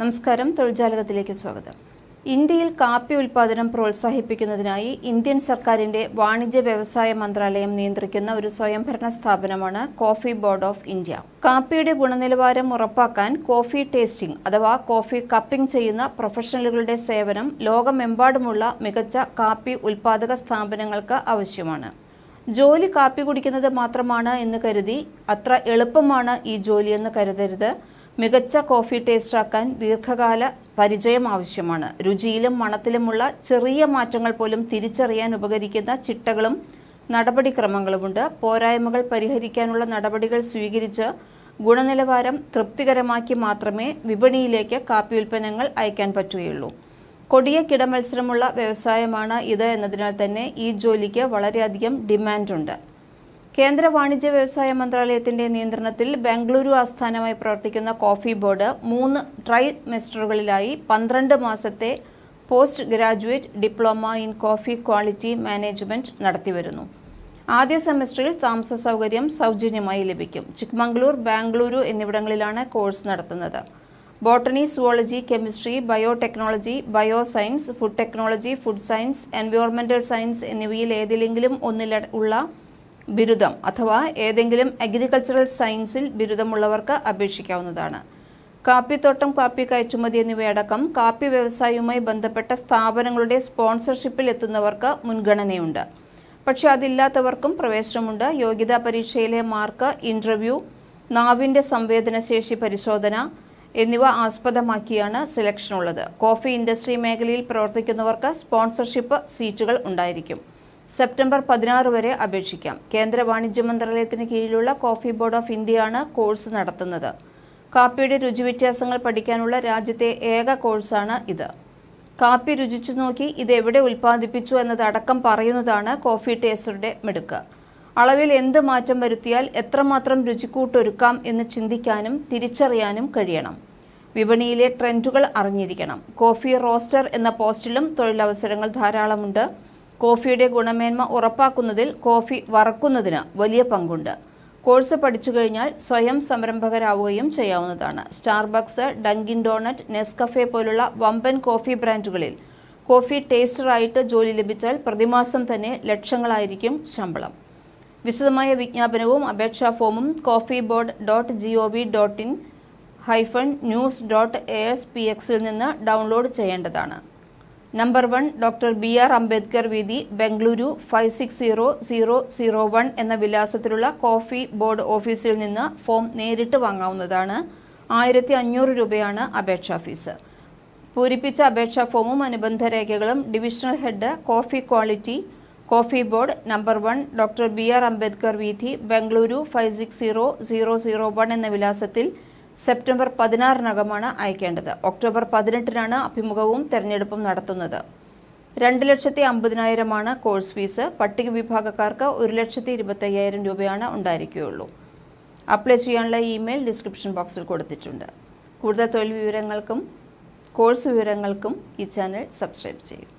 നമസ്കാരം. തൊഴിൽജാലകത്തിലേക്ക് സ്വാഗതം. ഇന്ത്യയിൽ കാപ്പി ഉൽപാദനം പ്രോത്സാഹിപ്പിക്കുന്നതിനായി ഇന്ത്യൻ സർക്കാരിന്റെ വാണിജ്യ വ്യവസായ മന്ത്രാലയം നിയന്ത്രിക്കുന്ന ഒരു സ്വയംഭരണ സ്ഥാപനമാണ് കോഫി ബോർഡ് ഓഫ് ഇന്ത്യ. കാപ്പിയുടെ ഗുണനിലവാരം ഉറപ്പാക്കാൻ കോഫി ടേസ്റ്റിംഗ് അഥവാ കോഫി കപ്പിംഗ് ചെയ്യുന്ന പ്രൊഫഷണലുകളുടെ സേവനം ലോകമെമ്പാടുമുള്ള മികച്ച കാപ്പി ഉൽപാദക സ്ഥാപനങ്ങൾക്ക് ആവശ്യമാണ്. ജോലി കാപ്പി കുടിക്കുന്നത് മാത്രമാണ് എന്ന് കരുതി അത്ര എളുപ്പമാണ് ഈ ജോലിയെന്ന് കരുതരുത്. മികച്ച കോഫി ടേസ്റ്റാക്കാൻ ദീർഘകാല പരിചയം ആവശ്യമാണ്. രുചിയിലും മണത്തിലുമുള്ള ചെറിയ മാറ്റങ്ങൾ പോലും തിരിച്ചറിയാൻ ഉപകരിക്കുന്ന ചിട്ടകളും നടപടിക്രമങ്ങളുമുണ്ട്. പോരായ്മകൾ പരിഹരിക്കാനുള്ള നടപടികൾ സ്വീകരിച്ച് ഗുണനിലവാരം തൃപ്തികരമാക്കി മാത്രമേ വിപണിയിലേക്ക് കാപ്പി ഉൽപ്പന്നങ്ങൾ അയക്കാൻ പറ്റുകയുള്ളൂ. കൊടിയ കിടമത്സരമുള്ള വ്യവസായമാണ് ഇത് എന്നതിനാൽ തന്നെ ഈ ജോലിക്ക് വളരെയധികം ഡിമാൻഡുണ്ട്. കേന്ദ്ര വാണിജ്യ വ്യവസായ മന്ത്രാലയത്തിന്റെ നിയന്ത്രണത്തിൽ ബംഗളൂരു ആസ്ഥാനമായി പ്രവർത്തിക്കുന്ന കോഫി ബോർഡ് മൂന്ന് ട്രൈമെസ്റ്ററുകളിലായി പന്ത്രണ്ട് മാസത്തെ post graduate diploma in coffee quality management നടത്തിവരുന്നു. ആദ്യ സെമസ്റ്ററിൽ താമസ സൗകര്യം സൗജന്യമായി ലഭിക്കും. ചിക്മംഗ്ലൂർ ബാംഗ്ലൂരു എന്നിവിടങ്ങളിലാണ് കോഴ്സ് നടത്തുന്നത്. Botany zoology chemistry biotechnology bio science food technology food science എൻവയോൺമെന്റൽ science എന്നിവയിൽ ഏതിലെങ്കിലും ഒന്നിൽ ഉള്ള ബിരുദം അഥവാ ഏതെങ്കിലും അഗ്രികൾച്ചറൽ സയൻസിൽ ബിരുദമുള്ളവർക്ക് അപേക്ഷിക്കാവുന്നതാണ്. കാപ്പിത്തോട്ടം കാപ്പി കയറ്റുമതി എന്നിവയടക്കം കാപ്പി വ്യവസായവുമായി ബന്ധപ്പെട്ട സ്ഥാപനങ്ങളുടെ സ്പോൺസർഷിപ്പിൽ എത്തുന്നവർക്ക് മുൻഗണനയുണ്ട്. പക്ഷെ അതില്ലാത്തവർക്കും പ്രവേശനമുണ്ട്. യോഗ്യതാ പരീക്ഷയിലെ മാർക്ക് ഇന്റർവ്യൂ നാവിന്റെ സംവേദനശേഷി പരിശോധന എന്നിവ ആസ്പദമാക്കിയാണ് സെലക്ഷൻ ഉള്ളത്. കോഫി ഇൻഡസ്ട്രി മേഖലയിൽ പ്രവർത്തിക്കുന്നവർക്ക് സ്പോൺസർഷിപ്പ് സീറ്റുകൾ ഉണ്ടായിരിക്കും. സെപ്റ്റംബർ പതിനാറ് വരെ അപേക്ഷിക്കാം. കേന്ദ്ര വാണിജ്യ മന്ത്രാലയത്തിന് കീഴിലുള്ള കോഫി ബോർഡ് ഓഫ് ഇന്ത്യയാണ് കോഴ്സ് നടത്തുന്നത്. കാപ്പിയുടെ രുചി വ്യത്യാസങ്ങൾ പഠിക്കാനുള്ള രാജ്യത്തെ ഏക കോഴ്സാണ് ഇത്. കാപ്പി രുചിച്ചു നോക്കി ഇത് എവിടെ ഉൽപ്പാദിപ്പിച്ചു എന്നതടക്കം പറയുന്നതാണ് കോഫി ടേസ്റ്ററുടെ മിടുക്ക്. അളവിൽ എന്ത് മാറ്റം വരുത്തിയാൽ എത്രമാത്രം രുചിക്കൂട്ടൊരുക്കാം എന്ന് ചിന്തിക്കാനും തിരിച്ചറിയാനും കഴിയണം. വിപണിയിലെ ട്രെൻഡുകൾ അറിഞ്ഞിരിക്കണം. കോഫി റോസ്റ്റർ എന്ന പോസ്റ്റിലും തൊഴിലവസരങ്ങൾ ധാരാളമുണ്ട്. കോഫിയുടെ ഗുണമേന്മ ഉറപ്പാക്കുന്നതിൽ കോഫി വറക്കുന്നതിന് വലിയ പങ്കുണ്ട്. കോഴ്സ് പഠിച്ചു കഴിഞ്ഞാൽ സ്വയം സംരംഭകരാവുകയും ചെയ്യാവുന്നതാണ്. സ്റ്റാർബക്സ് ഡങ്കിൻ ഡോണറ്റ് നെസ്കഫെ പോലുള്ള വമ്പൻ കോഫി ബ്രാൻഡുകളിൽ കോഫി ടേസ്റ്ററായിട്ട് ജോലി ലഭിച്ചാൽ പ്രതിമാസം തന്നെ ലക്ഷങ്ങളായിരിക്കും ശമ്പളം. വിശദമായ വിജ്ഞാപനവും അപേക്ഷാ ഫോമും coffee board dot G O V dot in hyphen news dot A S P എക്സിൽ നിന്ന് ഡൗൺലോഡ് ചെയ്യേണ്ടതാണ്. Number one doctor B R Ambedkar വീതി Bengaluru five six zero zero zero one എന്ന വിലാസത്തിലുള്ള കോഫി ബോർഡ് ഓഫീസിൽ നിന്ന് ഫോം നേരിട്ട് വാങ്ങാവുന്നതാണ്. ആയിരത്തി അഞ്ഞൂറ് രൂപയാണ് അപേക്ഷാ ഫീസ് പൂരിപ്പിച്ച അപേക്ഷാ ഫോമും അനുബന്ധ രേഖകളും divisional head coffee quality coffee board number one doctor B R Ambedkar വീതി Bengaluru five six zero zero zero one എന്ന വിലാസത്തിൽ സെപ്റ്റംബർ പതിനാറിനകമാണ് അയക്കേണ്ടത്. ഒക്ടോബർ പതിനെട്ടിനാണ് അഭിമുഖവും തെരഞ്ഞെടുപ്പും നടത്തുന്നത്. രണ്ട് ലക്ഷത്തി അമ്പതിനായിരമാണ് കോഴ്സ് ഫീസ്. പട്ടിക വിഭാഗക്കാർക്ക് ഒരു ലക്ഷത്തി ഇരുപത്തയ്യായിരം രൂപയാണ് ഉണ്ടായിരിക്കുകയുള്ളൂ. അപ്ലൈ ചെയ്യാനുള്ള ഇമെയിൽ ഡിസ്ക്രിപ്ഷൻ ബോക്സിൽ കൊടുത്തിട്ടുണ്ട്. കൂടുതൽ തൊഴിൽ വിവരങ്ങൾക്കും കോഴ്സ് വിവരങ്ങൾക്കും ഈ ചാനൽ സബ്സ്ക്രൈബ് ചെയ്യും.